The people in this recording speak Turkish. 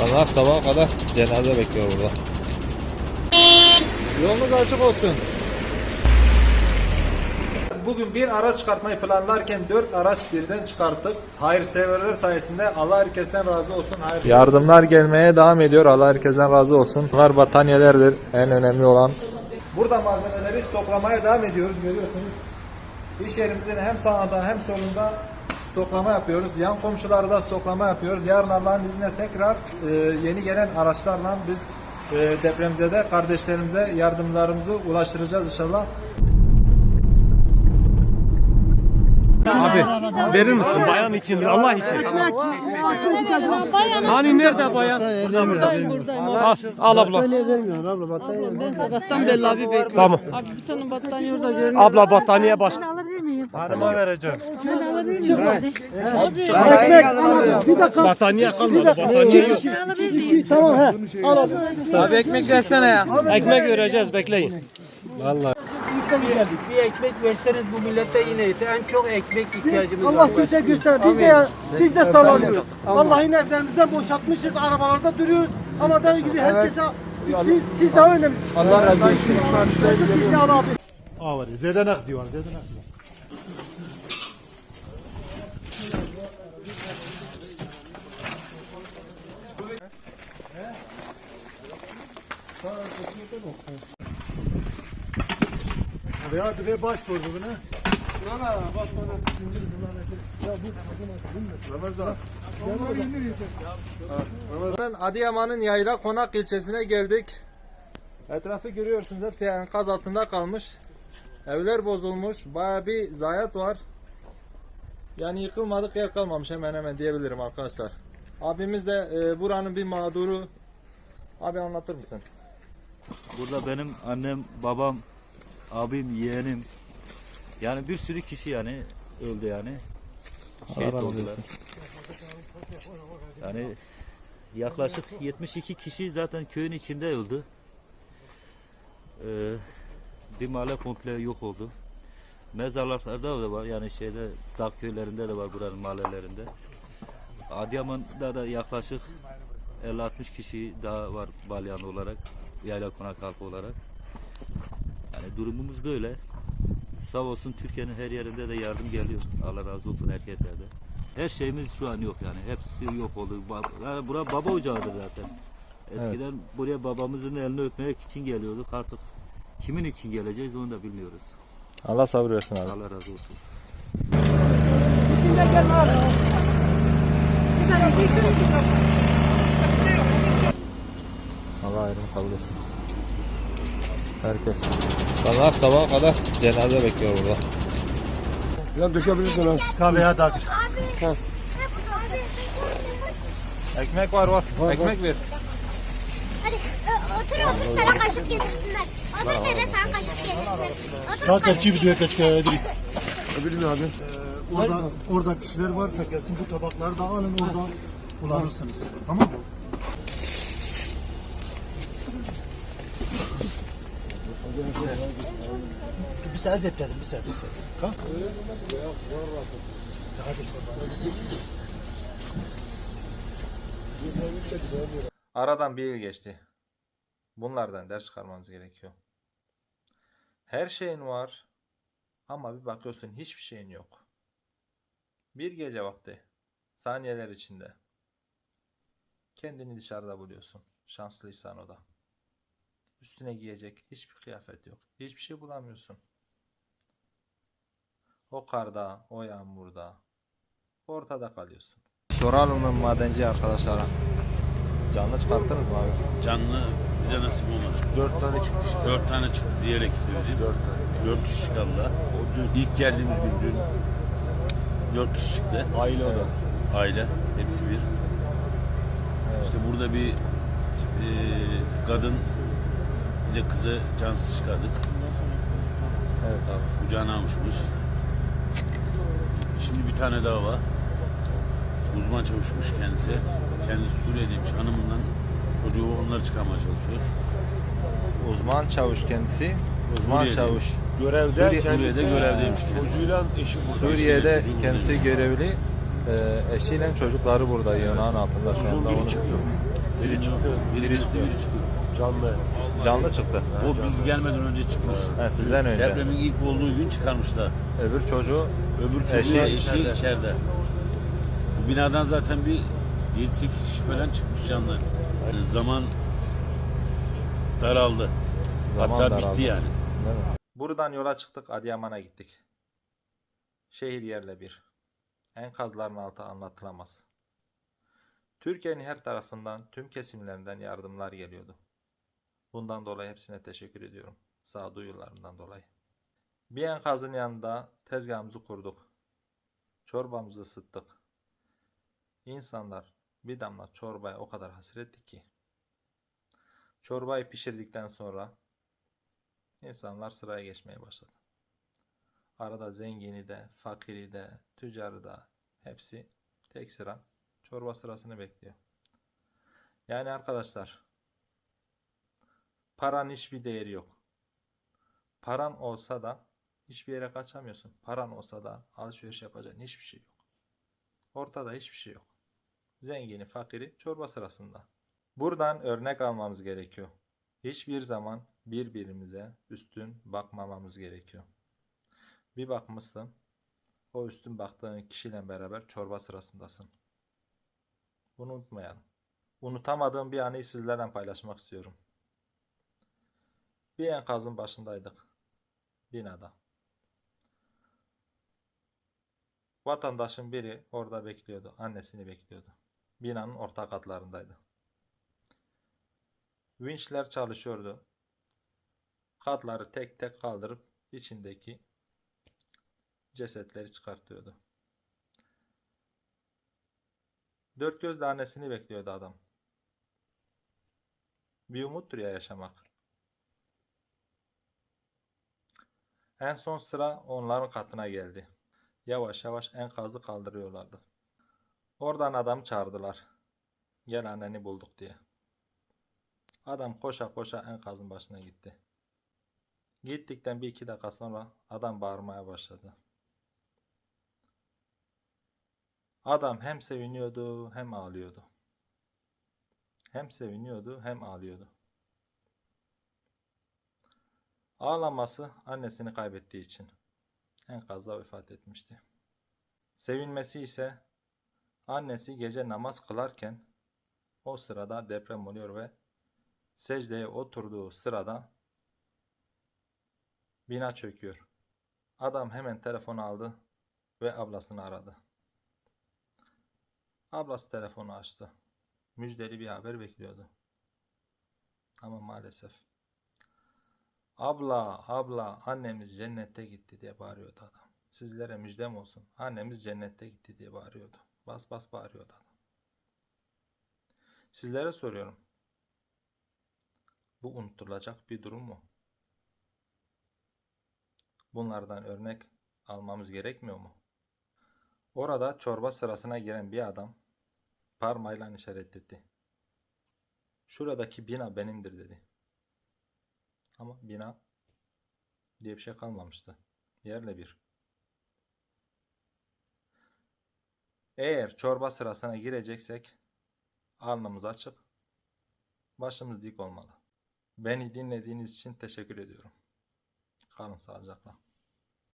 İnsanlar sabaha kadar cenaze bekliyor burada. Yolunuz açık olsun. Bugün bir araç çıkartmayı planlarken dört araç birden çıkarttık. Hayırseverler sayesinde Allah herkesten razı olsun. Hayır. Yardımlar gelmeye devam ediyor. Allah herkesten razı olsun. Bunlar battaniyelerdir en önemli olan. Burada malzemeleri stoklamaya devam ediyoruz görüyorsunuz. İş yerimizin hem sağında hem solunda stoklama yapıyoruz. Yan komşularda da stoklama yapıyoruz. Yarın Allah'ın izniyle tekrar e, yeni gelen araçlarla biz e, depremzede kardeşlerimize yardımlarımızı ulaştıracağız inşallah. Abi verir misin bayan için Allah için? Hani nerede bayan? Buradayım buradayım. Al, al abla. Ben sabahtan beri abi bekliyorum. Tamam. Abi bir tane battaniye orada görünüyor. Abla battaniye baş. Miyim? Hanıma vereceğim. Ben alabilir miyim? Battaniye kalmadı. Battaniye yok. Ben alabilir miyim? Abi ekmek versene ya. Ekmek vereceğiz bekleyin. Geldik. Bir ekmek verseniz bu millete yine yeter. En çok ekmek ihtiyacımız var. Allah kimse göster. Biz de biz de sallanıyoruz. Vallahi evlerimizden boşaltmışız, arabalarda duruyoruz. Ama daha gibi herkese siz, siz daha önemlisiniz. Allah razı olsun. Şu kişi al abi. Aa var. Zedenak diyor. Zedenak diyor. Abi ya bir baş sordu buna. Adıyaman'ın Yayla Konak ilçesine geldik. Etrafı görüyorsunuz hepsi enkaz altında kalmış. Evler bozulmuş. Baya bir zayiat var. Yani yıkılmadık yer kalmamış hemen hemen diyebilirim arkadaşlar. Abimiz de e, buranın bir mağduru. Abi anlatır mısın? Burada benim annem, babam, abim, yeğenim yani bir sürü kişi yani öldü yani. Şehit oldular. Yani yaklaşık 72 kişi zaten köyün içinde öldü. Ee, bir mahalle komple yok oldu. Mezarlıklarda da var yani şeyde dağ köylerinde de var buranın mahallelerinde. Adıyaman'da da yaklaşık 50-60 kişi daha var balyan olarak, yayla konak halkı olarak. Yani durumumuz böyle. Sağ olsun Türkiye'nin her yerinde de yardım geliyor. Allah razı olsun herkese de. Her şeyimiz şu an yok yani. Hepsi yok oldu. Yani bura baba ocağıdır zaten. Eskiden buraya babamızın elini öpmek için geliyorduk. Artık kimin için geleceğiz onu da bilmiyoruz. Allah sabır versin abi. Allah razı olsun. Allah ayrımı kabul etsin. Herkes. İnsanlar sabaha kadar cenaze bekliyor burada. Kahve ya dağıtır. Ekmek var var. Ekmek ver. Hadi ö, otur otur sana kaşık getirsinler. Otur dede getirsin. Otur Kalk kaşık kaççı bir diyor kaç kere ederiz. Öbürü abi? Ee, orada, orada kişiler varsa gelsin bu tabakları da alın orada kullanırsınız. Tamam mı? Bir sefer zepledim bir sefer bir sefer. Kalk. Aradan bir yıl geçti. Bunlardan ders çıkarmamız gerekiyor. Her şeyin var ama bir bakıyorsun hiçbir şeyin yok. Bir gece vakti, saniyeler içinde kendini dışarıda buluyorsun. Şanslıysan o da. Üstüne giyecek hiçbir kıyafet yok. Hiçbir şey bulamıyorsun. O karda, o yağmurda ortada kalıyorsun. Soralım madenci arkadaşlara? Canlı çıkarttınız mı abi? Canlı bize nasip olmadı. Dört tane çıkmış. Dört tane çıktı diyerek gitti bizim. Dört tane. Dört kişi çıkardılar. İlk geldiğimiz gün dün dört kişi çıktı. Aile o da. Aile. Hepsi bir. İşte burada bir e, kadın de kızı cansız çıkardık. Evet abi. Kucağına almışmış. Şimdi bir tane daha var. Uzman çavuşmuş kendisi. Kendisi Suriye'deymiş. Hanımından çocuğu onları çıkarmaya çalışıyoruz. Uzman çavuş kendisi. Uzman Suriye'de. çavuş. Görevde Suriye'de görevdeymiş kendisi. Suriye'de kendisi görevli. Ee, eşiyle çocukları burada yığınağın altında şu anda. Biri Onu- çıkıyor. Biri çıktı. Biri çıktı, biri çıktı. Canlı. Canlı çıktı. O biz gelmeden önce çıkmış. He, sizden önce. Depremin ilk olduğu gün çıkarmışlar. Öbür çocuğu Öbür çocuğu Eşi eşi, içeride. içeride. Binadan zaten bir 7-8 kişi falan çıkmış canlı. Yani zaman daraldı. Zaman Hatta daraldı. bitti yani. Buradan yola çıktık Adıyaman'a gittik. Şehir yerle bir. Enkazların altı anlatılamaz. Türkiye'nin her tarafından, tüm kesimlerinden yardımlar geliyordu. Bundan dolayı hepsine teşekkür ediyorum. Sağduyularından dolayı. Bir enkazın yanında tezgahımızı kurduk. Çorbamızı ısıttık. İnsanlar bir damla çorbaya o kadar hasretti ki. Çorbayı pişirdikten sonra İnsanlar sıraya geçmeye başladı. Arada zengini de, fakiri de, tüccarı da hepsi tek sıra çorba sırasını bekliyor. Yani arkadaşlar paranın hiçbir değeri yok. Paran olsa da hiçbir yere kaçamıyorsun. Paran olsa da alışveriş yapacağın hiçbir şey yok. Ortada hiçbir şey yok. Zengini, fakiri çorba sırasında. Buradan örnek almamız gerekiyor. Hiçbir zaman birbirimize üstün bakmamamız gerekiyor. Bir bakmışsın, o üstün baktığın kişiyle beraber çorba sırasındasın. Bunu unutmayalım. Unutamadığım bir anıyı sizlerle paylaşmak istiyorum. Bir enkazın başındaydık. Binada. Vatandaşın biri orada bekliyordu. Annesini bekliyordu. Binanın orta katlarındaydı. Vinçler çalışıyordu. Katları tek tek kaldırıp içindeki cesetleri çıkartıyordu. Dört gözle annesini bekliyordu adam. Bir umuttur ya yaşamak. En son sıra onların katına geldi. Yavaş yavaş enkazı kaldırıyorlardı. Oradan adam çağırdılar. Gel anneni bulduk diye. Adam koşa koşa enkazın başına gitti. Gittikten bir iki dakika sonra adam bağırmaya başladı. Adam hem seviniyordu hem ağlıyordu. Hem seviniyordu hem ağlıyordu. Ağlaması annesini kaybettiği için enkazda vefat etmişti. Sevinmesi ise annesi gece namaz kılarken o sırada deprem oluyor ve secdeye oturduğu sırada bina çöküyor. Adam hemen telefonu aldı ve ablasını aradı. Ablası telefonu açtı. Müjdeli bir haber bekliyordu. Ama maalesef. Abla, abla, annemiz cennette gitti diye bağırıyordu adam. Sizlere müjdem olsun. Annemiz cennette gitti diye bağırıyordu. Bas bas bağırıyordu adam. Sizlere soruyorum. Bu unutulacak bir durum mu? Bunlardan örnek almamız gerekmiyor mu? Orada çorba sırasına giren bir adam parmağıyla işaret etti. Şuradaki bina benimdir dedi. Ama bina diye bir şey kalmamıştı. Yerle bir. Eğer çorba sırasına gireceksek alnımız açık, başımız dik olmalı. Beni dinlediğiniz için teşekkür ediyorum. Kalın sağlıcakla.